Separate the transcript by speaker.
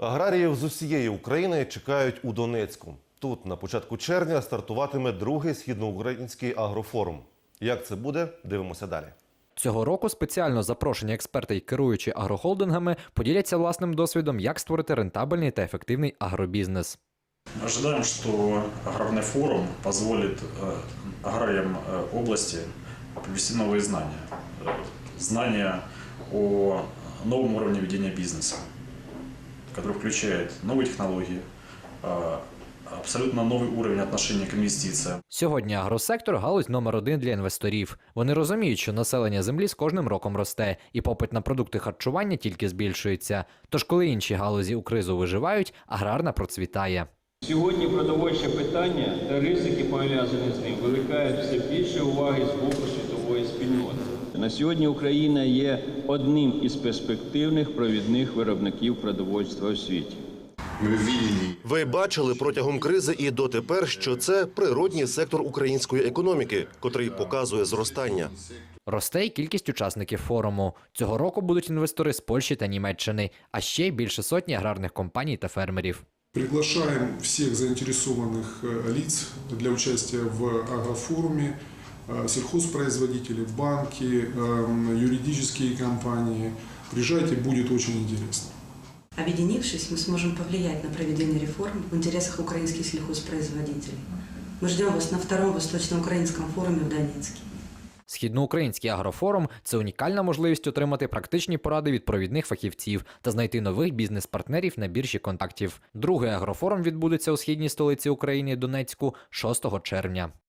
Speaker 1: Аграріїв з усієї України чекають у Донецьку. Тут на початку червня стартуватиме другий східноукраїнський агрофорум. Як це буде, дивимося далі.
Speaker 2: Цього року спеціально запрошені експерти і керуючі агрохолдингами поділяться власним досвідом, як створити рентабельний та ефективний агробізнес.
Speaker 3: Ожидаем, что аграрный форум позволит э, аграриям э, области привести новые знания. Э, Знания о новом уровне ведения бизнеса, который включает новые технологии, э, абсолютно новый уровень отношения к инвестициям.
Speaker 2: Сьогодні агросектор галузь номер один для інвесторів. Вони розуміють, що населення землі з кожним роком росте, і попит на продукти харчування тільки збільшується. Тож, коли інші галузі у кризу виживають, аграрна процвітає.
Speaker 4: Сьогодні продовольче питання та ризики, пов'язані з ним, викликають все більше уваги з боку світової спільноти. На сьогодні Україна є одним із перспективних провідних виробників продовольства у світі.
Speaker 5: Ви бачили протягом кризи і дотепер, що це природній сектор української економіки, котрий показує зростання.
Speaker 2: Росте й кількість учасників форуму. Цього року будуть інвестори з Польщі та Німеччини, а ще й більше сотні аграрних компаній та фермерів.
Speaker 6: Приглашаем всех заинтересованных э, лиц для участия в агрофоруме, э, сельхозпроизводители, банки, эм, юридические компании. Приезжайте, будет очень интересно.
Speaker 7: Объединившись, мы сможем повлиять на проведение реформ в интересах украинских сельхозпроизводителей. Мы ждем вас на втором Восточноукраинском форуме в Донецке.
Speaker 2: Східноукраїнський агрофорум це унікальна можливість отримати практичні поради від провідних фахівців та знайти нових бізнес-партнерів на біржі контактів. Другий агрофорум відбудеться у східній столиці України Донецьку 6 червня.